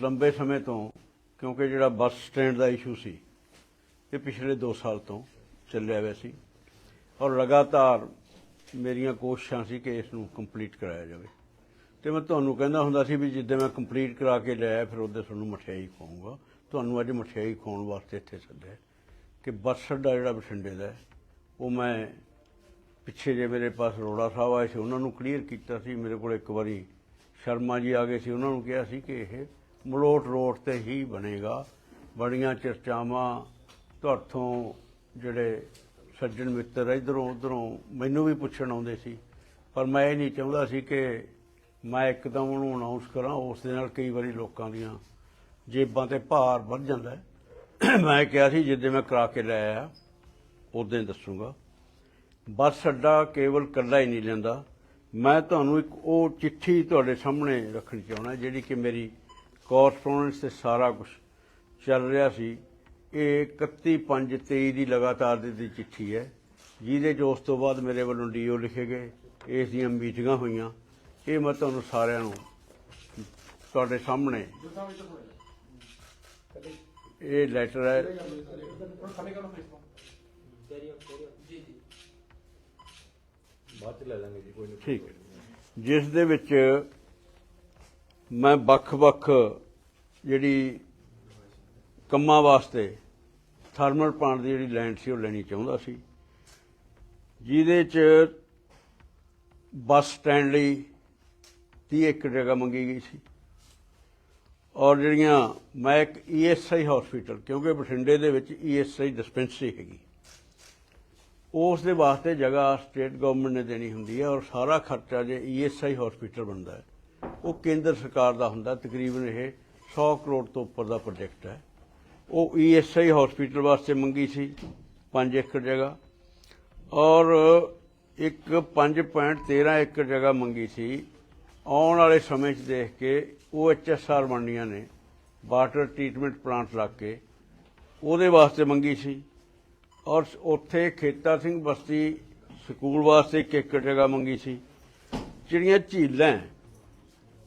ਲੰਬੇ ਸਮੇਂ ਤੋਂ, ਕਿਉਂਕਿ ਜਿਹੜਾ ਬੱਸ ਸਟੈਂਡ ਦਾ ਇਸ਼ੂ ਸੀ, ਇਹ ਪਿਛਲੇ 2 ਸਾਲ ਤੋਂ ਚੱਲਿਆ ਹੋਇਆ ਸੀ। ਔਰ ਲਗਾਤਾਰ ਮੇਰੀਆਂ ਕੋਸ਼ਿਸ਼ਾਂ ਸੀ ਕਿ ਇਸ ਨੂੰ ਕੰਪਲੀਟ ਕਰਾਇਆ ਜਾਵੇ। ਤੇ ਮੈਂ ਤੁਹਾਨੂੰ ਕਹਿੰਦਾ ਹੁੰਦਾ ਸੀ ਵੀ ਜਿੱਦਾਂ ਮੈਂ ਕੰਪਲੀਟ ਕਰਾ ਕੇ ਲਿਆ ਫਿਰ ਉਹਦੇ ਤੁਹਾਨੂੰ ਮਠਿਆਈ ਖਵਾਉਂਗਾ। ਤੁਹਾਨੂੰ ਅੱਜ ਮਠਿਆਈ ਖਵਾਉਣ ਵਾਸਤੇ ਇੱਥੇ ਸੱਦਿਆ ਕਿ ਬੱਸ ਅੱਡਾ ਜਿਹੜਾ ਬਠਿੰਡੇ ਦਾ ਉਹ ਮੈਂ ਪਿੱਛੇ ਜੇ ਮੇਰੇ ਪਾਸ ਰੋੜਾ ਸਾਹਿਬ ਆਏ ਸੀ, ਉਹਨਾਂ ਨੂੰ ਕਲੀਅਰ ਕੀਤਾ ਸੀ। ਮੇਰੇ ਕੋਲ ਇੱਕ ਵਾਰੀ ਸ਼ਰਮਾ ਜੀ ਆ ਗਏ ਸੀ, ਉਹਨਾਂ ਨੂੰ ਕਿਹਾ ਸੀ ਕਿ ਇਹ ਮਲੋਟ ਰੋਡ ਤੇ ਹੀ ਬਣੇਗਾ। ਬੜੀਆਂ ਚਰਚਾਵਾਂ ਤੁਹਾਥੋਂ ਜਿਹੜੇ ਸੱਜਣ ਮਿੱਤਰ ਇਧਰੋਂ ਉਧਰੋਂ ਮੈਨੂੰ ਵੀ ਪੁੱਛਣ ਆਉਂਦੇ ਸੀ। ਪਰ ਮੈਂ ਇਹ ਨਹੀਂ ਚਾਹੁੰਦਾ ਸੀ ਕਿ ਮੈਂ ਇੱਕਦਮ ਉਹਨੂੰ ਅਨਾਉਂਸ ਕਰਾਂ, ਉਸ ਦੇ ਨਾਲ ਕਈ ਵਾਰੀ ਲੋਕਾਂ ਦੀਆਂ ਜੇਬਾਂ ਤੇ ਭਾਰ ਵੱਧ ਜਾਂਦਾ ਮੈਂ ਕਿਹਾ ਸੀ, ਜਿੱਦੇ ਮੈਂ ਕਰਾ ਕੇ ਲੈ ਆਇਆ ਉਦੋਂ ਦੱਸੂਗਾ। ਬੱਸ ਅੱਡਾ ਕੇਵਲ ਕੱਲਾ ਹੀ ਨਹੀਂ ਲੈਂਦਾ। ਮੈਂ ਤੁਹਾਨੂੰ ਇੱਕ ਉਹ ਚਿੱਠੀ ਤੁਹਾਡੇ ਸਾਹਮਣੇ ਰੱਖਣੀ ਚਾਹੁੰਦਾ, ਜਿਹੜੀ ਕਿ ਮੇਰੀ ਕੋਰਸਪੋਂਡੈਂਸ ਤੇ ਸਾਰਾ ਕੁਝ ਚੱਲ ਰਿਹਾ ਸੀ। ਇਹ 31/5/23 ਦੀ ਲਗਾਤਾਰ ਦੀ ਚਿੱਠੀ ਹੈ। ਜਿਹਦੇ 'ਚ ਉਸ ਤੋਂ ਬਾਅਦ ਮੇਰੇ ਵੱਲੋਂ ਡੀਓ ਲਿਖੇ ਗਏ। ਇਸ ਦੀਆਂ ਮੀਟਿੰਗਾਂ ਹੋਈਆਂ। ਇਹ ਮੈਂ ਤੁਹਾਨੂੰ ਸਾਰਿਆਂ ਨੂੰ ਤੁਹਾਡੇ ਸਾਹਮਣੇ ਇਹ ਲੈਟਰ ਹੈ। ਬਾਅਦ ਚ ਲੈ ਲਾਂਗੇ ਜੀ ਕੋਈ ਨਹੀਂ। ਠੀਕ ਜਿਸ ਦੇ ਵਿੱਚ ਮੈਂ ਵੱਖ-ਵੱਖ ਜਿਹੜੀ ਕੰਮਾਂ ਵਾਸਤੇ ਥਰਮਲ ਪਲਾਂਟ ਦੀ ਜਿਹੜੀ ਲੈਂਡ ਸੀ ਉਹ ਲੈਣੀ ਚਾਹੁੰਦਾ ਸੀ। ਜਿਹਦੇ ਚ ਬੱਸ ਸਟੈਂਡ ਲਈ 30 ਏਕੜ ਜਗ੍ਹਾ ਮੰਗੀ ਗਈ ਸੀ। ਔਰ ਜਿਹੜੀਆਂ ਮੈਂ ਇੱਕ ਈਐਸਆਈ ਹਸਪੀਟਲ, ਕਿਉਂਕਿ ਬਠਿੰਡੇ ਦੇ ਵਿੱਚ ਈਐਸਆਈ ਡਿਸਪੈਂਸਰੀ ਹੈਗੀ। ਉਸ ਦੇ ਵਾਸਤੇ ਜਗ੍ਹਾ ਸਟੇਟ ਗਵਰਨਮੈਂਟ ਨੇ ਦੇਣੀ ਹੁੰਦੀ ਹੈ ਔਰ ਸਾਰਾ ਖਰਚਾ ਜੇ ਈਐਸਆਈ ਹਸਪੀਟਲ ਬਣਦਾ ਹੈ ਉਹ ਕੇਂਦਰ ਸਰਕਾਰ ਦਾ ਹੁੰਦਾ, ਤਕਰੀਬਨ ਇਹ 100 ਕਰੋੜ ਤੋਂ ਉੱਪਰ ਦਾ ਪ੍ਰੋਜੈਕਟ ਹੈ। ਉਹ ਈਐਸਆਈ ਹਸਪੀਟਲ ਵਾਸਤੇ ਮੰਗੀ ਸੀ 5 ਏਕੜ ਜਗ੍ਹਾ। ਔਰ ਇੱਕ 5.13 ਏਕੜ ਜਗ੍ਹਾ ਮੰਗੀ ਸੀ। ਆਉਣ ਵਾਲੇ ਸਮੇਂ 'ਚ ਦੇਖ ਕੇ ਉਹ ਐਚਐਸਆਰ ਬਣਨੀਆਂ ਨੇ, ਵਾਟਰ ਟ੍ਰੀਟਮੈਂਟ ਪਲਾਂਟ ਲਾ ਕੇ। ਉਹਦੇ ਵਾਸਤੇ ਮੰਗੀ ਸੀ। ਔਰ ਉੱਥੇ ਖੇਤਾ ਸਿੰਘ ਬਸਤੀ ਸਕੂਲ ਵਾਸਤੇ ਇੱਕ ਏਕੜ ਜਗ੍ਹਾ ਮੰਗੀ ਸੀ। ਜਿਹੜੀਆਂ ਝੀਲਾਂ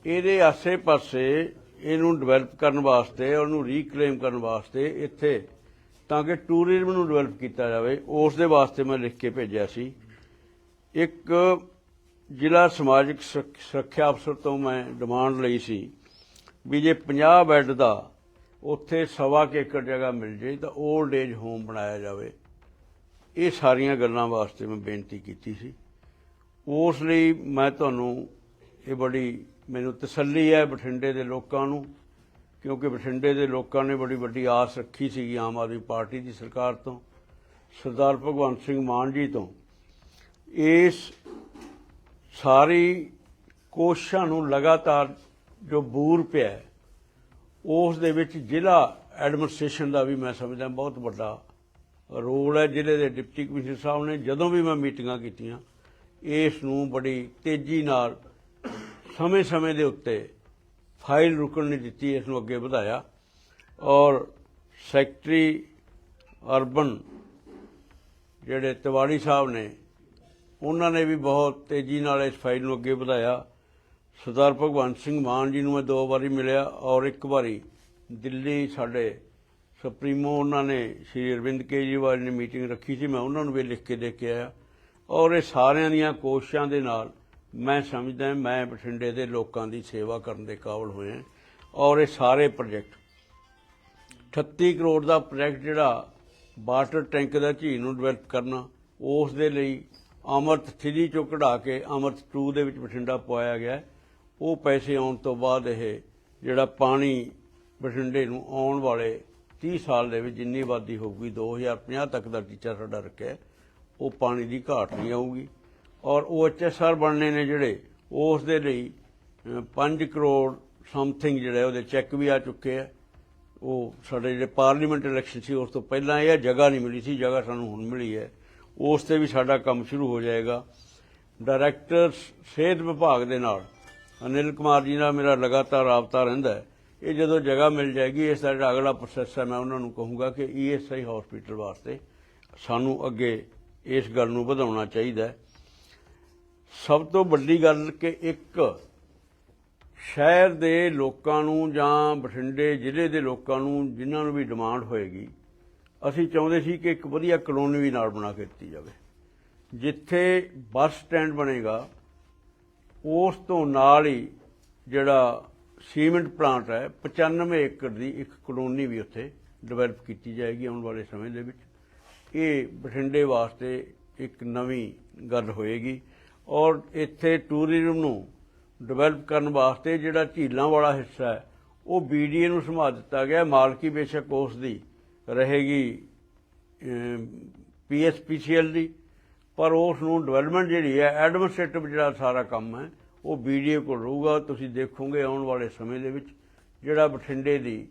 ਇਹਦੇ ਆਸੇ-ਪਾਸੇ ਇਹਨੂੰ ਡਿਵੈਲਪ ਕਰਨ ਵਾਸਤੇ, ਉਹਨੂੰ ਰੀਕਲੇਮ ਕਰਨ ਵਾਸਤੇ ਇੱਥੇ, ਤਾਂ ਕਿ ਟੂਰਿਜ਼ਮ ਨੂੰ ਡਿਵੈਲਪ ਕੀਤਾ ਜਾਵੇ, ਉਸ ਦੇ ਵਾਸਤੇ ਮੈਂ ਲਿਖ ਕੇ ਭੇਜਿਆ ਸੀ। ਇੱਕ ਜ਼ਿਲ੍ਹਾ ਸਮਾਜਿਕ ਸੁਰੱਖ- ਸੁਰੱਖਿਆ ਅਫਸਰ ਤੋਂ ਮੈਂ ਡਿਮਾਂਡ ਲਈ ਸੀ ਵੀ ਜੇ 50 ਬੈੱਡ ਦਾ ਉੱਥੇ ਸਵਾ ਕੇ ਏਕੜ ਜਗ੍ਹਾ ਮਿਲ ਜੇ, ਤਾਂ 올ਡ ਏਜ ਹੋਮ ਬਣਾਇਆ ਜਾਵੇ। ਇਹ ਸਾਰੀਆਂ ਗੱਲਾਂ ਵਾਸਤੇ ਮੈਂ ਬੇਨਤੀ ਕੀਤੀ ਸੀ। ਉਸ ਲਈ ਮੈਂ ਤੁਹਾਨੂੰ ਇਹ ਬੜੀ ਮੈਨੂੰ ਤਸੱਲੀ ਹੈ ਬਠਿੰਡੇ ਦੇ ਲੋਕਾਂ ਨੂੰ, ਕਿਉਂਕਿ ਬਠਿੰਡੇ ਦੇ ਲੋਕਾਂ ਨੇ ਬੜੀ ਵੱਡੀ ਆਸ ਰੱਖੀ ਸੀਗੀ ਆਮ ਆਦਮੀ ਪਾਰਟੀ ਦੀ ਸਰਕਾਰ ਤੋਂ, ਸਰਦਾਰ ਭਗਵੰਤ ਸਿੰਘ ਮਾਨ ਜੀ ਤੋਂ। ਇਸ ਸਾਰੀ ਕੋਸ਼ਿਸ਼ਾਂ ਨੂੰ ਲਗਾਤਾਰ ਜੋ ਬੂਰ ਪਿਆ ਉਸ ਦੇ ਵਿੱਚ ਜ਼ਿਲ੍ਹਾ ਐਡਮਿਨਿਸਟ੍ਰੇਸ਼ਨ ਦਾ ਵੀ ਮੈਂ ਸਮਝਦਾ ਬਹੁਤ ਵੱਡਾ ਰੋਲ ਹੈ। ਜ਼ਿਲ੍ਹੇ ਦੇ ਡਿਪਟੀ ਕਮਿਸ਼ਨਰ ਸਾਹਿਬ ਨੇ ਜਦੋਂ ਵੀ ਮੈਂ ਮੀਟਿੰਗਾਂ ਕੀਤੀਆਂ, ਇਸ ਨੂੰ ਬੜੀ ਤੇਜ਼ੀ ਨਾਲ ਸਮੇਂ-ਸਮੇਂ ਦੇ ਉੱਤੇ ਫਾਈਲ ਰੁਕਣ ਨਹੀਂ ਦਿੱਤੀ, ਇਸ ਨੂੰ ਅੱਗੇ ਵਧਾਇਆ। ਔਰ ਸੈਕਟਰੀ ਅਰਬਨ ਜਿਹੜੇ ਤਿਵਾੜੀ ਸਾਹਿਬ ਨੇ, ਉਹਨਾਂ ਨੇ ਵੀ ਬਹੁਤ ਤੇਜ਼ੀ ਨਾਲ ਇਸ ਫਾਈਲ ਨੂੰ ਅੱਗੇ ਵਧਾਇਆ। ਸਰਦਾਰ ਭਗਵੰਤ ਸਿੰਘ ਮਾਨ ਜੀ ਨੂੰ ਮੈਂ ਦੋ ਵਾਰੀ ਮਿਲਿਆ ਔਰ ਇੱਕ ਵਾਰੀ ਦਿੱਲੀ ਸਾਡੇ ਸੁਪਰੀਮੋ, ਉਹਨਾਂ ਨੇ ਸ਼੍ਰੀ ਅਰਵਿੰਦ ਕੇਜਰੀਵਾਲ ਨੇ ਮੀਟਿੰਗ ਰੱਖੀ ਸੀ, ਮੈਂ ਉਹਨਾਂ ਨੂੰ ਵੀ ਲਿਖ ਕੇ ਦੇ ਕੇ ਆਇਆ। ਔਰ ਇਹ ਸਾਰਿਆਂ ਦੀਆਂ ਕੋਸ਼ਿਸ਼ਾਂ ਦੇ ਨਾਲ ਮੈਂ ਸਮਝਦਾ ਮੈਂ ਬਠਿੰਡੇ ਦੇ ਲੋਕਾਂ ਦੀ ਸੇਵਾ ਕਰਨ ਦੇ ਕਾਬਲ ਹੋਇਆ ਔਰ ਇਹ ਸਾਰੇ ਪ੍ਰੋਜੈਕਟ 38 ਕਰੋੜ ਦਾ ਪ੍ਰੋਜੈਕਟ ਜਿਹੜਾ ਵਾਟਰ ਟੈਂਕ ਦਾ ਝੀਲ ਨੂੰ ਡਿਵੈਲਪ ਕਰਨਾ, ਉਸ ਦੇ ਲਈ ਅਮਰਤ 3 ਚੋਂ ਕਢਾ ਕੇ ਅਮਰਤ 2 ਦੇ ਵਿੱਚ ਬਠਿੰਡਾ ਪਵਾਇਆ ਗਿਆ ਉਹ ਪੈਸੇ ਆਉਣ ਤੋਂ ਬਾਅਦ ਇਹ ਜਿਹੜਾ ਪਾਣੀ ਬਠਿੰਡੇ ਨੂੰ ਆਉਣ ਵਾਲੇ 30 ਸਾਲ ਦੇ ਵਿੱਚ ਜਿੰਨੀ ਆਬਾਦੀ ਹੋਊਗੀ 2050 ਤੱਕ ਦਾ ਟੀਚਾ ਸਾਡਾ ਰੱਖਿਆ ਉਹ ਪਾਣੀ ਦੀ ਘਾਟ ਨਹੀਂ ਆਊਗੀ। ਔਰ ਉਹ ਐਚਐਸਆਰ ਬਣਨੇ ਨੇ ਜਿਹੜੇ, ਉਸ ਦੇ ਲਈ 5 ਕਰੋੜ ਸਮਥਿੰਗ ਜਿਹੜਾ ਉਹਦੇ ਚੈੱਕ ਵੀ ਆ ਚੁੱਕੇ ਆ। ਉਹ ਸਾਡੇ ਜਿਹੜੇ ਪਾਰਲੀਮੈਂਟ ਇਲੈਕਸ਼ਨ ਸੀ, ਉਸ ਤੋਂ ਪਹਿਲਾਂ ਇਹ ਜਗ੍ਹਾ ਨਹੀਂ ਮਿਲੀ ਸੀ, ਜਗ੍ਹਾ ਸਾਨੂੰ ਹੁਣ ਮਿਲੀ ਹੈ। ਉਸ ਤੇ ਵੀ ਸਾਡਾ ਕੰਮ ਸ਼ੁਰੂ ਹੋ ਜਾਏਗਾ। ਡਾਇਰੈਕਟਰ ਸਿਹਤ ਵਿਭਾਗ ਦੇ ਨਾਲ, ਅਨਿਲ ਕੁਮਾਰ ਜੀ ਨਾਲ ਮੇਰਾ ਲਗਾਤਾਰ ਰਾਬਤਾ ਰਹਿੰਦਾ ਹੈ। ਇਹ ਜਦੋਂ ਜਗ੍ਹਾ ਮਿਲ ਜਾਏਗੀ, ਇਸ ਦਾ ਜਿਹੜਾ ਅਗਲਾ ਪ੍ਰੋਸੈਸ ਹੈ, ਮੈਂ ਉਹਨਾਂ ਨੂੰ ਕਹੂੰਗਾ ਕਿ ਈਐਸਆਈ ਹਸਪੀਟਲ ਵਾਸਤੇ ਸਾਨੂੰ ਅੱਗੇ ਇਸ ਗੱਲ ਨੂੰ ਵਧਾਉਣਾ ਚਾਹੀਦਾ ਹੈ। ਸਭ ਤੋਂ ਵੱਡੀ ਗੱਲ ਕਿ ਇੱਕ ਸ਼ਹਿਰ ਦੇ ਲੋਕਾਂ ਨੂੰ ਜਾਂ ਬਠਿੰਡੇ ਜ਼ਿਲ੍ਹੇ ਦੇ ਲੋਕਾਂ ਨੂੰ ਜਿਨ੍ਹਾਂ ਨੂੰ ਵੀ ਡਿਮਾਂਡ ਹੋਏਗੀ, ਅਸੀਂ ਚਾਹੁੰਦੇ ਸੀ ਕਿ ਇੱਕ ਵਧੀਆ ਕਲੋਨੀ ਵੀ ਨਾਲ ਬਣਾ ਕੇ ਦਿੱਤੀ ਜਾਵੇ। ਜਿੱਥੇ ਬੱਸ ਸਟੈਂਡ ਬਣੇਗਾ, ਉਸ ਤੋਂ ਨਾਲ ਹੀ ਜਿਹੜਾ ਸੀਮੈਂਟ ਪਲਾਂਟ ਹੈ 95 ਏਕੜ ਦੀ ਇੱਕ ਕਲੋਨੀ ਵੀ ਉੱਥੇ ਡਿਵੈਲਪ ਕੀਤੀ ਜਾਏਗੀ ਆਉਣ ਵਾਲੇ ਸਮੇਂ ਦੇ ਵਿੱਚ। ਇਹ ਬਠਿੰਡੇ ਵਾਸਤੇ ਇੱਕ ਨਵੀਂ ਗੱਲ ਹੋਏਗੀ। ਔਰ ਇੱਥੇ ਟੂਰਿਜ਼ਮ ਨੂੰ ਡਿਵੈਲਪ ਕਰਨ ਵਾਸਤੇ ਜਿਹੜਾ ਝੀਲਾਂ ਵਾਲਾ ਹਿੱਸਾ ਹੈ, ਉਹ ਬੀਡੀਏ ਨੂੰ ਸੰਭਾਲ ਦਿੱਤਾ ਗਿਆ। ਮਾਲਕੀ ਬੇਸ਼ੱਕ ਉਸ ਦੀ ਰਹੇਗੀ ਪੀਐਸਪੀਸੀਐਲ ਦੀ। ਪਰ ਉਸ ਨੂੰ ਡਿਵੈਲਪਮੈਂਟ ਜਿਹੜੀ ਹੈ, ਐਡਮਿਨਿਸਟ੍ਰੇਟਿਵ ਜਿਹੜਾ ਸਾਰਾ ਕੰਮ ਹੈ, ਉਹ ਬੀਡੀਏ ਕੋਲ ਰਹੂਗਾ। ਤੁਸੀਂ ਦੇਖੋਗੇ ਆਉਣ ਵਾਲੇ ਸਮੇਂ ਦੇ ਵਿੱਚ ਜਿਹੜਾ ਬਠਿੰਡੇ ਦੀ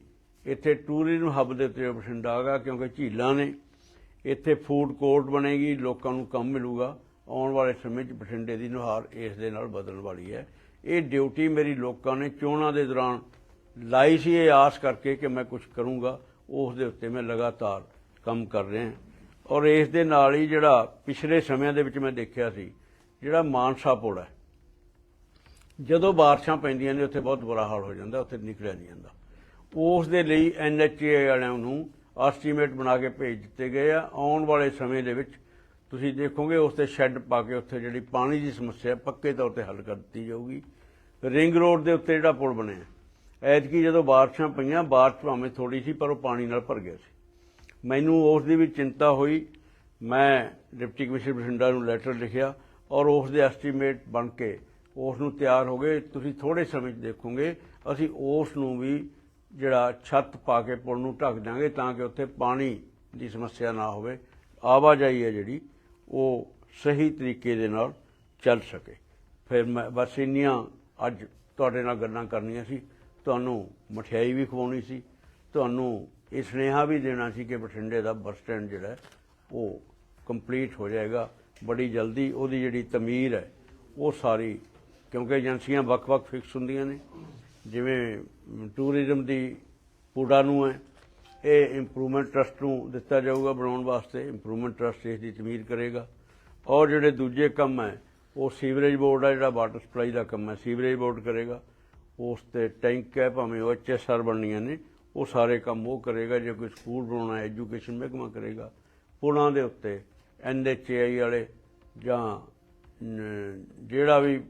ਇੱਥੇ ਟੂਰਿਜ਼ਮ ਹੱਬ ਦੇ ਉੱਤੇ ਬਠਿੰਡਾ ਆਗਾ ਕਿਉਂਕਿ ਝੀਲਾਂ ਨੇ, ਇੱਥੇ ਫੂਡ ਕੋਰਟ ਬਣੇਗੀ, ਲੋਕਾਂ ਨੂੰ ਕੰਮ ਮਿਲੂਗਾ। ਆਉਣ ਵਾਲੇ ਸਮੇਂ 'ਚ ਬਠਿੰਡੇ ਦੀ ਨੁਹਾਰ ਇਸ ਦੇ ਨਾਲ ਬਦਲਣ ਵਾਲੀ ਹੈ। ਇਹ ਡਿਊਟੀ ਮੇਰੀ ਲੋਕਾਂ ਨੇ ਚੋਣਾਂ ਦੇ ਦੌਰਾਨ ਲਾਈ ਸੀ। ਇਹ ਆਸ ਕਰਕੇ ਕਿ ਮੈਂ ਕੁਝ ਕਰੂੰਗਾ। ਉਸ ਦੇ ਉੱਤੇ ਮੈਂ ਲਗਾਤਾਰ ਕੰਮ ਕਰ ਰਿਹਾ ਔਰ ਇਸ ਦੇ ਨਾਲ ਹੀ ਜਿਹੜਾ ਪਿਛਲੇ ਸਮਿਆਂ ਦੇ ਵਿੱਚ ਮੈਂ ਦੇਖਿਆ ਸੀ, ਜਿਹੜਾ ਮਾਨਸਾ ਪੁਲ ਹੈ। ਜਦੋਂ ਬਾਰਿਸ਼ਾਂ ਪੈਂਦੀਆਂ ਨੇ, ਉੱਥੇ ਬਹੁਤ ਬੁਰਾ ਹਾਲ ਹੋ ਜਾਂਦਾ, ਉੱਥੇ ਨਿਕਲਿਆ ਨਹੀਂ ਜਾਂਦਾ। ਉਸ ਦੇ ਲਈ ਐਨਐਚਏ ਵਾਲਿਆਂ ਨੂੰ ਐਸਟੀਮੇਟ ਬਣਾ ਕੇ ਭੇਜ ਦਿੱਤੇ ਗਏ ਆ। ਆਉਣ ਵਾਲੇ ਸਮੇਂ ਦੇ ਵਿੱਚ ਤੁਸੀਂ ਦੇਖੋਗੇ ਉਸ ਤੇ ਸ਼ੈੱਡ ਪਾ ਕੇ ਉੱਥੇ ਜਿਹੜੀ ਪਾਣੀ ਦੀ ਸਮੱਸਿਆ ਪੱਕੇ ਤੌਰ ਤੇ ਹੱਲ ਕਰ ਦਿੱਤੀ ਜਾਊਗੀ। ਰਿੰਗ ਰੋਡ ਦੇ ਉੱਤੇ ਜਿਹੜਾ ਪੁਲ ਬਣਿਆ, ਐਤਕੀ ਜਦੋਂ ਬਾਰਿਸ਼ਾਂ ਪਈਆਂ, ਬਾਰਿਸ਼ ਭਾਵੇਂ ਥੋੜੀ ਸੀ, ਪਰ ਉਹ ਪਾਣੀ ਨਾਲ ਭਰ ਗਿਆ ਸੀ। ਮੈਨੂੰ ਉਸ ਦੀ ਵੀ ਚਿੰਤਾ ਹੋਈ। ਮੈਂ ਡਿਪਟੀ ਕਮਿਸ਼ਨਰ ਬਠਿੰਡਾ ਨੂੰ ਲੈਟਰ ਲਿਖਿਆ ਔਰ ਉਸ ਦੇ ਐਸਟੀਮੇਟ ਬਣ ਕੇ ਉਸ ਨੂੰ ਤਿਆਰ ਹੋ ਗਏ। ਤੁਸੀਂ ਥੋੜੇ ਸਮੇਂ 'ਚ ਦੇਖੋਗੇ, ਅਸੀਂ ਉਸ ਨੂੰ ਵੀ ਜਿਹੜਾ ਛੱਤ ਪਾ ਕੇ ਪੁਲ ਨੂੰ ਢੱਕ ਦਾਂਗੇ ਤਾਂ ਕਿ ਉੱਥੇ ਪਾਣੀ ਦੀ ਸਮੱਸਿਆ ਨਾ ਹੋਵੇ। ਆਵਾਜਾਈ ਹੈ ਜਿਹੜੀ ਉਹ ਸਹੀ ਤਰੀਕੇ ਦੇ ਨਾਲ ਚੱਲ ਸਕੇ। ਫਿਰ ਮੈਂ ਬਸ ਇੰਨੀਆਂ ਅੱਜ ਤੁਹਾਡੇ ਨਾਲ ਗੱਲਾਂ ਕਰਨੀਆਂ ਸੀ। ਤੁਹਾਨੂੰ ਮਠਿਆਈ ਵੀ ਖਵਾਉਣੀ ਸੀ। ਤੁਹਾਨੂੰ ਇਹ ਸੁਨੇਹਾ ਵੀ ਦੇਣਾ ਸੀ ਕਿ ਬਠਿੰਡੇ ਦਾ ਬੱਸ ਸਟੈਂਡ ਜਿਹੜਾ ਉਹ ਕੰਪਲੀਟ ਹੋ ਜਾਏਗਾ। ਬੜੀ ਜਲਦੀ ਉਹਦੀ ਜਿਹੜੀ ਤਮੀਰ ਹੈ, ਉਹ ਸਾਰੀ, ਕਿਉਂਕਿ ਏਜੰਸੀਆਂ ਵੱਖ-ਵੱਖ ਫਿਕਸ ਹੁੰਦੀਆਂ ਨੇ। ਜਿਵੇਂ ਟੂਰਿਜ਼ਮ ਦੀ ਪੂਡਾ ਨੂੰ ਹੈ ਇਹ ਇੰਪਰੂਵਮੈਂਟ ਟਰਸਟ ਨੂੰ ਦਿੱਤਾ ਜਾਊਗਾ, ਬਣਾਉਣ ਵਾਸਤੇ ਇੰਪਰੂਵਮੈਂਟ ਟਰਸਟ ਇਸ ਦੀ ਤਮੀਰ ਕਰੇਗਾ। ਔਰ ਜਿਹੜੇ ਦੂਜੇ ਕੰਮ ਹੈ, ਉਹ ਸੀਵਰੇਜ ਬੋਰਡ ਹੈ ਜਿਹੜਾ ਵਾਟਰ ਸਪਲਾਈ ਦਾ ਕੰਮ ਹੈ, ਸੀਵਰੇਜ ਬੋਰਡ ਕਰੇਗਾ। ਉਸ ਤੇ ਟੈਂਕ ਹੈ, ਭਾਵੇਂ ਉਹ ਐਚਐਸਆਰ ਬਣਨੀਆਂ ਨੇ, ਉਹ ਸਾਰੇ ਕੰਮ ਉਹ ਕਰੇਗਾ, ਜੇ ਕੋਈ ਸਕੂਲ ਬਣਾਉਣਾ ਹੈ ਐਜੂਕੇਸ਼ਨ ਮਹਿਕਮਾ ਕਰੇਗਾ। ਪੁਲਾਂ ਦੇ ਉੱਤੇ ਐਨਐਚਏਆਈ ਵਾਲੇ ਜਾਂ ਜਿਹੜਾ ਵੀ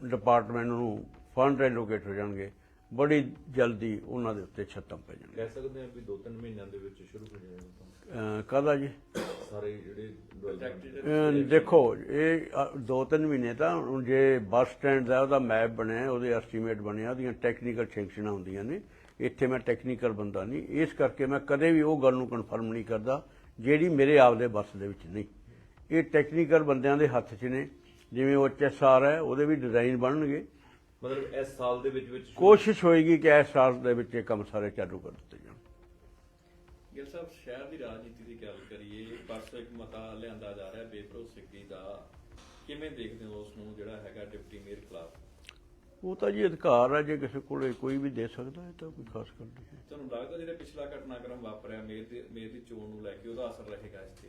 ਡਿਪਾਰਟਮੈਂਟ ਨੂੰ ਫੰਡ ਐਲੋਕੇਟ ਹੋ ਜਾਣਗੇ ਬੜੀ ਜਲਦੀ ਉਹਨਾਂ ਦੇ ਉੱਤੇ ਛੱਤਾਂ ਪੈ ਜਾਣਗੀਆਂ ਕਹਿ ਸਕਦੇ ਹਾਂ ਵੀ 2-3 ਮਹੀਨਿਆਂ ਦੇ ਵਿੱਚ ਸ਼ੁਰੂ ਹੋ ਜਾਏਗਾ ਕੰਮ। ਅਹ ਕਾਹਦਾ ਜੀ? ਸਾਰੇ ਜਿਹੜੇ ਅਹ ਦੇਖੋ ਇਹ ਅ, ਦੋ ਤਿੰਨ ਮਹੀਨੇ ਤਾਂ ਹੁਣ ਜੇ ਬੱਸ ਸਟੈਂਡ ਦਾ ਉਹਦਾ ਮੈਪ ਬਣਿਆ ਉਹਦੇ ਐਸਟੀਮੇਟ ਬਣਿਆ ਉਹਦੀਆਂ ਟੈਕਨੀਕਲ ਸੈਂਕਸ਼ਨਾਂ ਹੁੰਦੀਆਂ ਨੇ ਇੱਥੇ ਮੈਂ ਟੈਕਨੀਕਲ ਬੰਦਾ ਨਹੀਂ। ਇਸ ਕਰਕੇ ਮੈਂ ਕਦੇ ਵੀ ਉਹ ਗੱਲ ਨੂੰ ਕਨਫਰਮ ਨਹੀਂ ਕਰਦਾ ਜਿਹੜੀ ਮੇਰੇ ਆਪ ਦੇ ਬੱਸ ਦੇ ਵਿੱਚ ਨਹੀਂ। ਇਹ ਟੈਕਨੀਕਲ ਬੰਦਿਆਂ ਦੇ ਹੱਥ 'ਚ ਨੇ ਜਿਵੇਂ ਉਹ ਐਚਐਸਆਰ ਹੈ ਉਹਦੇ ਵੀ ਡਿਜ਼ਾਈਨ ਬਣਨਗੇ। ਮਤਲਬ ਇਸ ਸਾਲ ਦੇ ਵਿੱਚ ਵਿੱਚ ਕੋਸ਼ਿਸ਼ ਹੋਏਗੀ ਕਿ ਇਸ ਸਾਲ ਦੇ ਵਿੱਚ ਇਹ ਕੰਮ ਸਾਰੇ ਚਾਲੂ ਕਰ ਦਿੱਤੇ ਜਾਣ। ਗਿਲ ਸਾਹਿਬ ਸ਼ਹਿਰ ਦੀ ਰਾਜਨੀਤੀ ਦੀ ਗੱਲ ਕਰੀਏ ਪਰਸੋਂ ਇੱਕ ਮਤਾ ਲਿਆਂਦਾ ਜਾ ਰਿਹਾ ਬੇਭਰੋਸਗੀ ਦਾ। ਕਿਵੇਂ ਦੇਖਦੇ ਹੋ ਉਸ ਨੂੰ ਜਿਹੜਾ ਹੈਗਾ ਡਿਪਟੀ ਮੇਅਰ ਖਿਲਾਫ? ਉਹ ਤਾਂ ਜੀ ਅਧਿਕਾਰ ਹੈ ਜੇ ਕਿਸੇ ਕੋਲੇ ਕੋਈ ਵੀ ਦੇ ਸਕਦਾ ਹੈ ਤਾਂ ਕੋਈ ਖਾਸ ਗੱਲ ਨਹੀਂ ਹੈ। ਤੁਹਾਨੂੰ ਲੱਗਦਾ ਜਿਹੜਾ ਪਿਛਲਾ ਘਟਨਾਕ੍ਰਮ ਵਾਪਰਿਆ ਮੇਅਰ ਦੀ ਮੇਅਰ ਦੀ ਚੋਣ ਨੂੰ ਲੈ ਕੇ ਉਹਦਾ ਅਸਰ ਰਹੇਗਾ ਇਸ ਤੇ?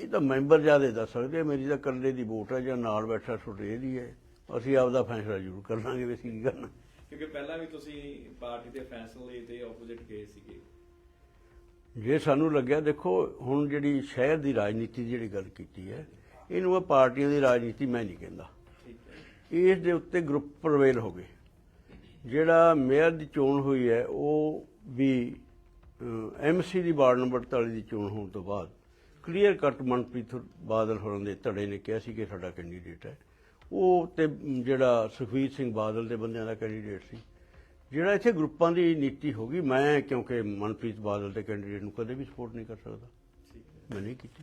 ਇਹ ਤਾਂ ਮੈਂਬਰ ਜਿਆਦੇ ਦੱਸ ਸਕਦੇ ਮੇਰੀ ਤਾਂ ਇਕੱਲੇ ਦੀ ਵੋਟ ਹੈ ਜਾਂ ਨਾਲ ਬੈਠਾ ਤੁਹਾਡੇ ਇਹਦੀ ਹੈ। ਅਸੀਂ ਆਪਦਾ ਫੈਸਲਾ ਜ਼ਰੂਰ ਕਰ ਲਾਂਗੇ ਵੀ ਅਸੀਂ ਕੀ ਕਰਨਾ। ਕਿਉਂਕਿ ਪਹਿਲਾਂ ਵੀ ਤੁਸੀਂ ਪਾਰਟੀ ਦੇ ਫੈਸਲੇ ਤੇ ਆਪੋਜ਼ਿਟ ਗਏ ਸੀਗੇ। ਜੇ ਸਾਨੂੰ ਲੱਗਿਆ ਦੇਖੋ ਹੁਣ ਜਿਹੜੀ ਸ਼ਹਿਰ ਦੀ ਰਾਜਨੀਤੀ ਦੀ ਜਿਹੜੀ ਗੱਲ ਕੀਤੀ ਹੈ ਇਹਨੂੰ ਮੈਂ ਪਾਰਟੀਆਂ ਦੀ ਰਾਜਨੀਤੀ ਮੈਂ ਨਹੀਂ ਕਹਿੰਦਾ। ਇਸ ਦੇ ਉੱਤੇ ਗਰੁੱਪ ਪ੍ਰਵੇਲ ਹੋ ਗਏ। ਜਿਹੜਾ ਮੇਅਰ ਦੀ ਚੋਣ ਹੋਈ ਹੈ ਉਹ ਵੀ ਐਮਸੀ ਦੀ ਵਾਰਡ ਨੰਬਰ 48 ਦੀ ਚੋਣ ਹੋਣ ਤੋਂ ਬਾਅਦ ਕਲੀਅਰ ਕੱਟ ਮਨਪ੍ਰੀਤ ਬਾਦਲ ਹੋਰਾਂ ਦੇ ਧੜੇ ਨੇ ਕਿਹਾ ਸੀ ਕਿ ਸਾਡਾ ਕੈਂਡੀਡੇਟ ਹੈ। ਉਹ ਤੇ ਜਿਹੜਾ ਸੁਖਬੀਰ ਸਿੰਘ ਬਾਦਲ ਦੇ ਬੰਦਿਆਂ ਦਾ ਕੈਂਡੀਡੇਟ ਸੀ। ਜਿਹੜਾ ਇੱਥੇ ਗਰੁੱਪਾਂ ਦੀ ਨੀਤੀ ਹੋ ਗਈ ਮੈਂ ਕਿਉਂਕਿ ਮਨਪ੍ਰੀਤ ਬਾਦਲ ਦੇ ਕੈਂਡੀਡੇਟ ਨੂੰ ਕਦੇ ਵੀ ਸਪੋਰਟ ਨਹੀਂ ਕਰ ਸਕਦਾ। ਮੈਂ ਨਹੀਂ ਕੀਤੀ।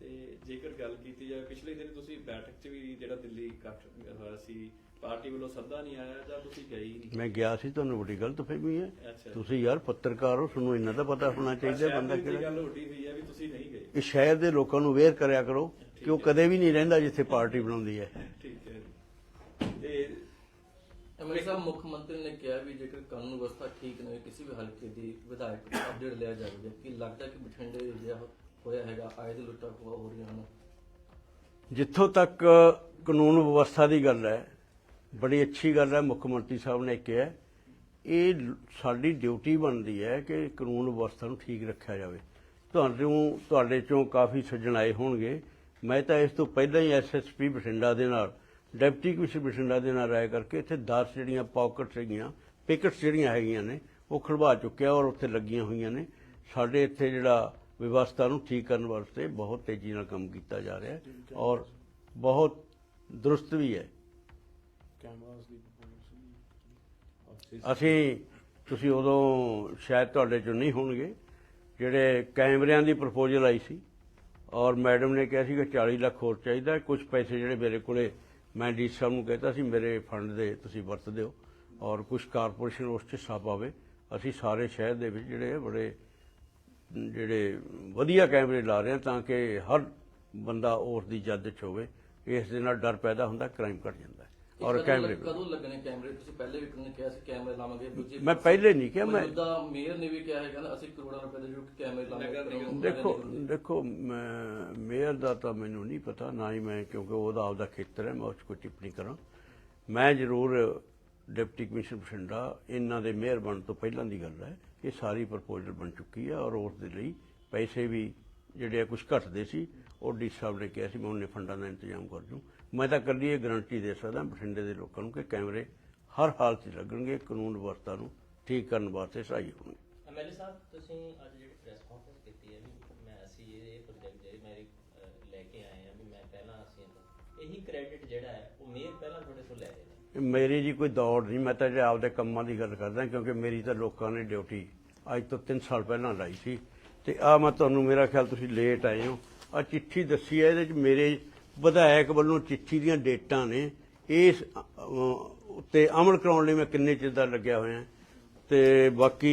ਤੇ ਜੇਕਰ ਗੱਲ ਕੀਤੀ ਜਾਵੇ ਪਿਛਲੇ ਦਿਨ ਤੁਸੀਂ ਬੈਠਕ 'ਚ ਵੀ ਜਿਹੜਾ ਦਿੱਲੀ ਇਕੱਠ ਹੋਇਆ ਸੀ ਪਾਰਟੀ ਵੱਲੋਂ ਸੱਦਾ ਨਹੀਂ ਆਇਆ ਜਾਂ ਤੁਸੀਂ ਗਏ ਹੀ ਨਹੀਂ? ਮੈਂ ਗਿਆ ਸੀ ਤੁਹਾਨੂੰ ਵੱਡੀ ਗਲਤਫਹਿਮੀ ਹੈ। ਅੱਛਾ। ਤੁਸੀਂ ਯਾਰ ਪੱਤਰਕਾਰ ਹੋ ਤੁਹਾਨੂੰ ਇੰਨਾ ਤਾਂ ਪਤਾ ਹੋਣਾ ਚਾਹੀਦਾ ਬੰਦਾ ਕਿਹੜੀ। ਗੱਲ ਉੱਡੀ ਹੋਈ ਹੈ ਵੀ ਤੁਸੀਂ ਨਹੀਂ ਗਏ। ਇਹ ਸ਼ਹਿਰ ਦੇ ਲੋਕਾਂ ਨੂੰ ਅਵੇਅਰ ਕਰਿਆ ਕਰੋ ਕਿ ਉਹ ਕਦੇ ਵੀ ਨਹੀਂ ਰਹਿੰਦਾ ਜਿੱਥੇ ਪਾਰਟੀ ਬਣਾਉਂਦੀ ਹੈ। ਠੀਕ ਹੈ। ਤੇ ਸਾਹਿਬ ਮੁੱਖ ਮੰਤਰੀ ਨੇ ਕਿਹਾ ਵੀ ਜੇਕਰ ਕਾਨੂੰਨ ਵਿਵਸਥਾ ਠੀਕ ਨਹੀਂ ਕਿਸੇ ਵੀ ਹਲਕੇ ਦੀ ਵਿਧਾਇਕ ਅਪਡੇਟ ਲਿਆ ਜਾਵੇਗਾ ਕਿ ਲੱਗਦਾ ਕਿ ਬਠਿੰਡੇ ਜਿਹੜਾ ਹੋਇਆ ਹੈਗਾ ਆਏ ਦਿਨ ਲੁੱਟਾਂ ਖੋਹਾਂ ਹੋ ਰਹੀਆਂ ਹਨ। ਜਿੱਥੋਂ ਤੱਕ ਕਾਨੂੰਨ ਵਿਵਸਥਾ ਦੀ ਗੱਲ ਹੈ ਬੜੀ ਅੱਛੀ ਗੱਲ ਹੈ, ਮੁੱਖ ਮੰਤਰੀ ਸਾਹਿਬ ਨੇ ਕਿਹਾ ਇਹ ਸਾਡੀ ਡਿਊਟੀ ਬਣਦੀ ਹੈ ਕਿ ਕਾਨੂੰਨ ਵਿਵਸਥਾ ਨੂੰ ਠੀਕ ਰੱਖਿਆ ਜਾਵੇ। ਤੁਹਾਨੂੰ ਤੁਹਾਡੇ ਚੋਂ ਕਾਫੀ ਸੱਜਣ ਆਏ ਹੋਣਗੇ। ਮੈਂ ਤਾਂ ਇਸ ਤੋਂ ਪਹਿਲਾਂ ਹੀ ਐਸਐਸਪੀ ਬਠਿੰਡਾ ਦੇ ਨਾਲ, ਡਿਪਟੀ ਕਮਿਸ਼ਨਰ ਬਠਿੰਡਾ ਦੇ ਨਾਲ ਰਾਇ ਕਰਕੇ ਇੱਥੇ 10 ਜਿਹੜੀਆਂ ਪਾਕਟਸ ਹੈਗੀਆਂ, ਪਿਕਟਸ ਜਿਹੜੀਆਂ ਹੈਗੀਆਂ ਨੇ, ਉਹ ਖੜਵਾ ਚੁੱਕਿਆ ਔਰ ਉੱਥੇ ਲੱਗੀਆਂ ਹੋਈਆਂ ਨੇ। ਸਾਡੇ ਇੱਥੇ ਜਿਹੜਾ ਵਿਵਸਥਾ ਨੂੰ ਠੀਕ ਕਰਨ ਵਾਸਤੇ ਬਹੁਤ ਤੇਜ਼ੀ ਨਾਲ ਕੰਮ ਕੀਤਾ ਜਾ ਰਿਹਾ ਔਰ ਬਹੁਤ ਦਰੁਸਤ ਵੀ ਹੈ। ਅਸੀਂ ਤੁਸੀਂ ਉਦੋਂ ਸ਼ਾਇਦ ਤੁਹਾਡੇ ਚੋਂ ਨਹੀਂ ਹੋਣਗੇ, ਜਿਹੜੇ ਕੈਮਰਿਆਂ ਦੀ ਪ੍ਰਪੋਜ਼ਲ ਆਈ ਸੀ ਔਰ ਮੈਡਮ ਨੇ ਕਿਹਾ ਸੀ ਕਿ 40 ਲੱਖ ਹੋਰ ਚਾਹੀਦਾ ਕੁਝ ਪੈਸੇ ਜਿਹੜੇ ਮੇਰੇ ਕੋਲੇ, ਮੈਂ ਡੀ ਸਾਹਿਬ ਨੂੰ ਕਹਿਤਾ ਸੀ, ਮੇਰੇ ਫੰਡ ਦੇ ਤੁਸੀਂ ਵਰਤ ਦਿਓ ਔਰ ਕੁਝ ਕਾਰਪੋਰੇਸ਼ਨ ਉਸ 'ਚ ਹਿੱਸਾ ਪਾਵੇ ਅਸੀਂ ਸਾਰੇ ਸ਼ਹਿਰ ਦੇ ਵਿੱਚ ਜਿਹੜੇ ਬੜੇ, ਜਿਹੜੇ ਵਧੀਆ ਕੈਮਰੇ ਲਾ ਰਹੇ ਹਾਂ ਤਾਂ ਕਿ ਹਰ ਬੰਦਾ ਉਸ ਦੀ ਜੱਦ 'ਚ ਹੋਵੇ, ਇਸ ਦੇ ਨਾਲ ਡਰ ਪੈਦਾ ਹੁੰਦਾ ਕ੍ਰਾਈਮ ਘਟ ਜਾਂਦਾ ਔਰ ਕੈਮਰੇ ਕਦੋਂ ਲੱਗਣੇ ਕੈਮਰੇ? ਤੁਸੀਂ ਪਹਿਲੇ ਵੀ ਕਿਹਾ ਸੀ ਕੈਮਰੇ ਲਾਵਾਂਗੇ ਦੂਜੇ ਮੈਂ ਪਹਿਲੇ ਨਹੀਂ ਕਿਹਾ ਮੈਂ ਮੌਜੂਦਾ ਮੇਅਰ ਨੇ ਵੀ ਕਿਹਾ ਹੈਗਾ ਨਾ ਅਸੀਂ ਕਰੋੜਾਂ ਰੁਪਏ ਦੇ ਜੋ ਕੈਮਰੇ ਲਾਵਾਂਗੇ ਦੇਖੋ। ਦੇਖੋ ਮੈਂ ਮੇਅਰ ਦਾ ਤਾਂ ਮੈਨੂੰ ਨਹੀਂ ਪਤਾ ਨਾ ਹੀ ਮੈਂ ਕਿਉਂਕਿ ਉਹਦਾ ਆਪਦਾ ਖੇਤਰ ਹੈ ਮੈਂ ਉਸ 'ਚ ਕੋਈ ਟਿੱਪਣੀ ਕਰਾਂ। ਮੈਂ ਜ਼ਰੂਰ ਡਿਪਟੀ ਕਮਿਸ਼ਨਰ ਬਠਿੰਡਾ ਇਹਨਾਂ ਦੇ ਮੇਅਰ ਬਣਨ ਤੋਂ ਪਹਿਲਾਂ ਦੀ ਗੱਲ ਹੈ ਇਹ ਸਾਰੀ ਪ੍ਰਪੋਜ਼ਲ ਬਣ ਚੁੱਕੀ ਹੈ ਔਰ ਉਸ ਦੇ ਲਈ ਪੈਸੇ ਵੀ ਜਿਹੜੇ ਆ ਕੁਝ ਘਟਦੇ ਸੀ ਉਹ ਡੀ ਸਾਹਿਬ ਨੇ ਕਿਹਾ ਸੀ ਮੈਂ ਉਹਨੇ ਫੰਡਾਂ ਦਾ ਇੰਤਜ਼ਾਮ ਕਰ ਦੂੰ। ਮੈਂ ਤਾਂ ਕੱਲੀ ਇਹ ਗਾਰੰਟੀ ਦੇ ਸਕਦਾ ਬਠਿੰਡੇ ਦੇ ਲੋਕਾਂ ਨੂੰ ਕਿ ਕੈਮਰੇ ਹਰ ਹਾਲਤ 'ਚ ਲੱਗਣਗੇ ਕਾਨੂੰਨ ਵਿਵਸਥਾ ਨੂੰ ਠੀਕ ਕਰਨ ਵਾਸਤੇ ਸਹਾਈ ਹੋਣਗੇ। ਐਮਐਲਏ ਸਾਹਿਬ ਤੁਸੀਂ ਅੱਜ ਜਿਹੜੀ ਪ੍ਰੈਸ ਕਾਨਫਰੰਸ ਕੀਤੀ ਹੈ ਵੀ ਮੈਂ ਅਸੀਂ ਇਹ ਪ੍ਰੋਜੈਕਟ ਜਿਹੜੇ ਮੇਰੇ ਲੈ ਕੇ ਆਏ ਆ ਵੀ ਮੈਂ ਪਹਿਲਾਂ ਅਸੀਂ ਇਹੀ ਕ੍ਰੈਡਿਟ ਜਿਹੜਾ ਹੈ ਉਹ ਮੇਅਰ ਪਹਿਲਾਂ ਤੁਹਾਡੇ ਤੋਂ ਲੈ ਰਹੇ ਨੇ? ਮੇਰੀ ਜੀ ਕੋਈ ਦੌੜ ਨਹੀਂ ਮੈਂ ਤਾਂ ਜੇ ਆਪਦੇ ਕੰਮਾਂ ਦੀ ਗੱਲ ਕਰਦਾ ਕਿਉਂਕਿ ਮੇਰੀ ਤਾਂ ਲੋਕਾਂ ਨੇ ਡਿਊਟੀ ਅੱਜ ਤੋਂ 3 ਸਾਲ ਪਹਿਲਾਂ ਲਾਈ ਸੀ। ਤੇ ਆ ਮੈਂ ਤੁਹਾਨੂੰ ਮੇਰਾ ਖਿਆਲ ਤੁਸੀਂ ਲੇਟ ਆਏ ਹੋ। ਆ ਚਿੱਠੀ ਦੱਸੀ ਹੈ ਇਹਦੇ ਚ ਮੇਰੇ ਵਿਧਾਇਕ ਵੱਲੋਂ ਚਿੱਠੀ ਦੀਆਂ ਡੇਟਾਂ ਨੇ। ਇਸ ਉੱਤੇ ਅਮਲ ਕਰਾਉਣ ਲਈ ਮੈਂ ਕਿੰਨੇ ਚਿਰ ਦਾ ਲੱਗਿਆ ਹੋਇਆ। ਤੇ ਬਾਕੀ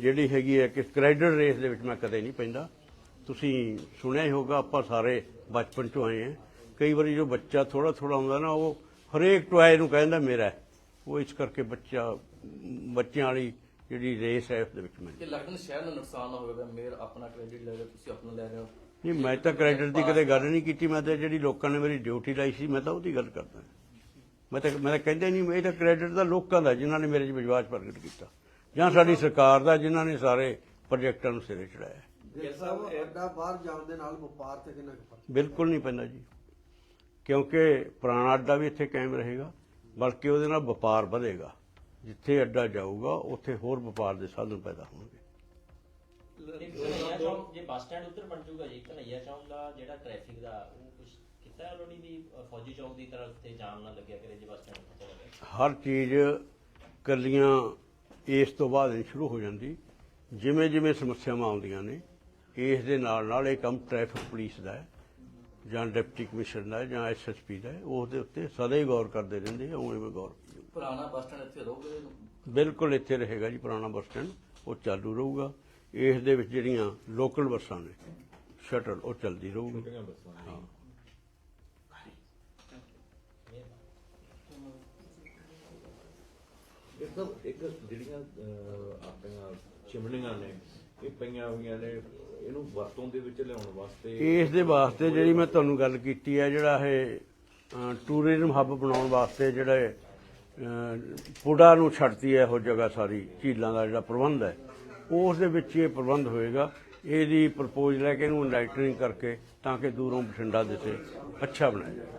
ਜਿਹੜੀ ਹੈਗੀ ਹੈ ਕਿ ਕ੍ਰੈਡਿਟ ਰੇਸ ਦੇ ਵਿੱਚ ਮੈਂ ਕਦੇ ਨਹੀਂ ਪੈਂਦਾ। ਤੁਸੀਂ ਸੁਣਿਆ ਹੀ ਹੋਗਾ ਆਪਾਂ ਸਾਰੇ ਬਚਪਨ ਚੋਂ ਆਏ ਹਾਂ ਕਈ ਵਾਰੀ ਜੋ ਬੱਚਾ ਥੋੜਾ ਥੋੜਾ ਹੁੰਦਾ ਨਾ, ਉਹ ਹਰੇਕ ਟੁਆਏ ਨੂੰ ਕਹਿੰਦਾ ਮੇਰਾ ਉਹ ਇਸ ਕਰਕੇ ਬੱਚਾ, ਬੱਚਿਆਂ ਵਾਲੀ ਜਿਹੜੀ ਰੇਸ ਹੈ ਉਸ ਦੇ ਵਿੱਚ ਮੈਂ ਕਿ ਲੱਗਦਾ ਨਹੀਂ ਸ਼ਹਿਰ ਨੂੰ ਨੁਕਸਾਨ ਨਾ ਹੋਵੇਗਾ ਮੇਅਰ ਆਪਣਾ ਕ੍ਰੈਡਿਟ ਲੈ ਰਿਹਾ ਤੁਸੀਂ ਆਪਣਾ ਲੈ ਰਹੇ ਹੋ। ਨਹੀਂ ਮੈਂ ਤਾਂ ਕ੍ਰੈਡਿਟ ਦੀ ਕਦੇ ਗੱਲ ਨਹੀਂ ਕੀਤੀ ਮੈਂ ਤਾਂ ਜਿਹੜੀ ਲੋਕਾਂ ਨੇ ਮੇਰੀ ਡਿਊਟੀ ਲਾਈ ਸੀ ਮੈਂ ਤਾਂ ਉਹਦੀ ਗੱਲ ਕਰਦਾ। ਮੈਂ ਤਾਂ ਮੈਂ ਤਾਂ ਕਹਿੰਦਾ ਨਹੀਂ ਮੈਂ ਤਾਂ ਕ੍ਰੈਡਿਟ ਦਾ ਲੋਕਾਂ ਦਾ ਜਿਨ੍ਹਾਂ ਨੇ ਮੇਰੇ 'ਚ ਵਿਸ਼ਵਾਸ ਪ੍ਰਗਟ ਕੀਤਾ। ਜਾਂ ਸਾਡੀ ਸਰਕਾਰ ਦਾ ਜਿਨ੍ਹਾਂ ਨੇ ਸਾਰੇ ਪ੍ਰੋਜੈਕਟਾਂ ਨੂੰ ਸਿਰੇ ਚੜਾਇਆ। ਜੇ ਸਾਹਿਬ ਅੱਡਾ ਬਾਹਰ ਜਾਣ ਦੇ ਨਾਲ ਵਪਾਰ ਤੇ ਕਿੰਨਾ ਕੁ ਫ਼ਰਕ ਬਿਲਕੁਲ ਨਹੀਂ ਪੈਂਦਾ ਜੀ। ਕਿਉਂਕਿ ਪੁਰਾਣਾ ਅੱਡਾ ਵੀ ਇੱਥੇ ਕਾਇਮ ਰਹੇਗਾ ਬਲਕਿ ਉਹਦੇ ਨਾਲ ਵਪਾਰ ਵਧੇਗਾ। ਜਿੱਥੇ ਅੱਡਾ ਜਾਊਗਾ ਉੱਥੇ ਹੋਰ ਵਪਾਰ ਦੇ ਸਾਧਨ ਪੈਦਾ ਹੋਣਗੇ ਤੇ ਕਨਈਆ ਚੌਂਕ ਜੇ ਬੱਸ ਸਟੈਂਡ ਉੱਧਰ ਬਣ ਜਾਊਗਾ ਜੀ ਕਨਈਆ ਚੌਂਕ ਦਾ ਜਿਹੜਾ ਟ੍ਰੈਫਿਕ ਦਾ ਉਹ ਕੁਝ ਕੀਤਾ ਆਲਰੇਡੀ ਵੀ ਅ, ਫੌਜੀ ਚੌਂਕ ਦੀ ਤਰ੍ਹਾਂ ਤੇ ਜਾਮ ਨਾ ਲੱਗਿਆ ਕਰੇ ਜੇ ਬੱਸ ਸਟੈਂਡ ਉੱਤੇ ਚਲਾ ਗਿਆ ਹਰ ਚੀਜ਼ ਕੱਲੀਆਂ ਇਸ ਤੋਂ ਬਾਅਦ ਨਹੀਂ ਸ਼ੁਰੂ ਹੋ ਜਾਂਦੀ ਜਿਵੇਂ ਜਿਵੇਂ ਸਮੱਸਿਆਵਾਂ ਆਉਂਦੀਆਂ ਨੇ ਇਸ ਦੇ ਨਾਲ ਨਾਲ ਇਹ ਕੰਮ ਟ੍ਰੈਫਿਕ ਪੁਲਿਸ ਦਾ ਹੈ ਜਾਂ ਡਿਪਟੀ ਕਮਿਸ਼ਨਰ ਦਾ ਹੈ ਜਾਂ ਐਸਐਸਪੀ ਦਾ ਹੈ ਉਸ ਦੇ ਉੱਤੇ ਸਦਾ ਹੀ ਗੌਰ ਕਰਦੇ ਰਹਿੰਦੇ ਆ ਉਵੇਂ ਮੈਂ ਗੌਰ। ਪੁਰਾਣਾ ਬੱਸ ਸਟੈਂਡ ਇੱਥੇ ਰਹੋਗੇ ਬਿਲਕੁਲ ਇੱਥੇ ਰਹੇਗਾ ਜੀ ਪੁਰਾਣਾ ਬੱਸ ਸਟੈਂਡ ਉਹ ਚਾਲੂ ਰਹੂਗਾ। ਇਸ ਦੇ ਵਿੱਚ ਜਿਹੜੀਆਂ ਲੋਕਲ ਬੱਸਾਂ ਨੇ ਸ਼ਟਲ ਉਹ ਚੱਲਦੀ ਰਹੂਗੀ। ਹਾਂ। ਇੱਕ ਜਿਹੜੀਆਂ ਅਹ, ਆਪਣੀਆਂ ਚਿਮਨੀਆਂ ਨੇ ਇਹ ਪਈਆਂ ਹੋਈਆਂ ਨੇ ਇਹਨੂੰ ਵਰਤੋਂ ਦੇ ਵਿੱਚ ਲਿਆਉਣ ਵਾਸਤੇ ਇਸ ਦੇ ਵਾਸਤੇ ਜਿਹੜੀ ਮੈਂ ਤੁਹਾਨੂੰ ਗੱਲ ਕੀਤੀ ਹੈ ਜਿਹੜਾ ਇਹ ਟੂਰਿਜ਼ਮ ਹੱਬ ਬਣਾਉਣ ਵਾਸਤੇ ਜਿਹੜਾ ਪੁੜਾ ਨੂੰ ਛੱਡਤੀ ਹੈ ਉਹ ਜਗ੍ਹਾ ਸਾਰੀ, ਝੀਲਾਂ ਦਾ ਜਿਹੜਾ ਪ੍ਰਬੰਧ ਹੈ। ਉਸ ਦੇ ਵਿੱਚ ਇਹ ਪ੍ਰਬੰਧ ਹੋਏਗਾ। ਇਹਦੀ ਪ੍ਰਪੋਜ਼ਲ ਹੈ ਕਿ ਇਹਨੂੰ ਲਾਈਟਨਿੰਗ ਕਰਕੇ ਤਾਂ ਕਿ ਦੂਰੋਂ ਬਠਿੰਡਾ ਦਿੱਤੇ ਅੱਛਾ ਬਣਾਇਆ ਜਾਏ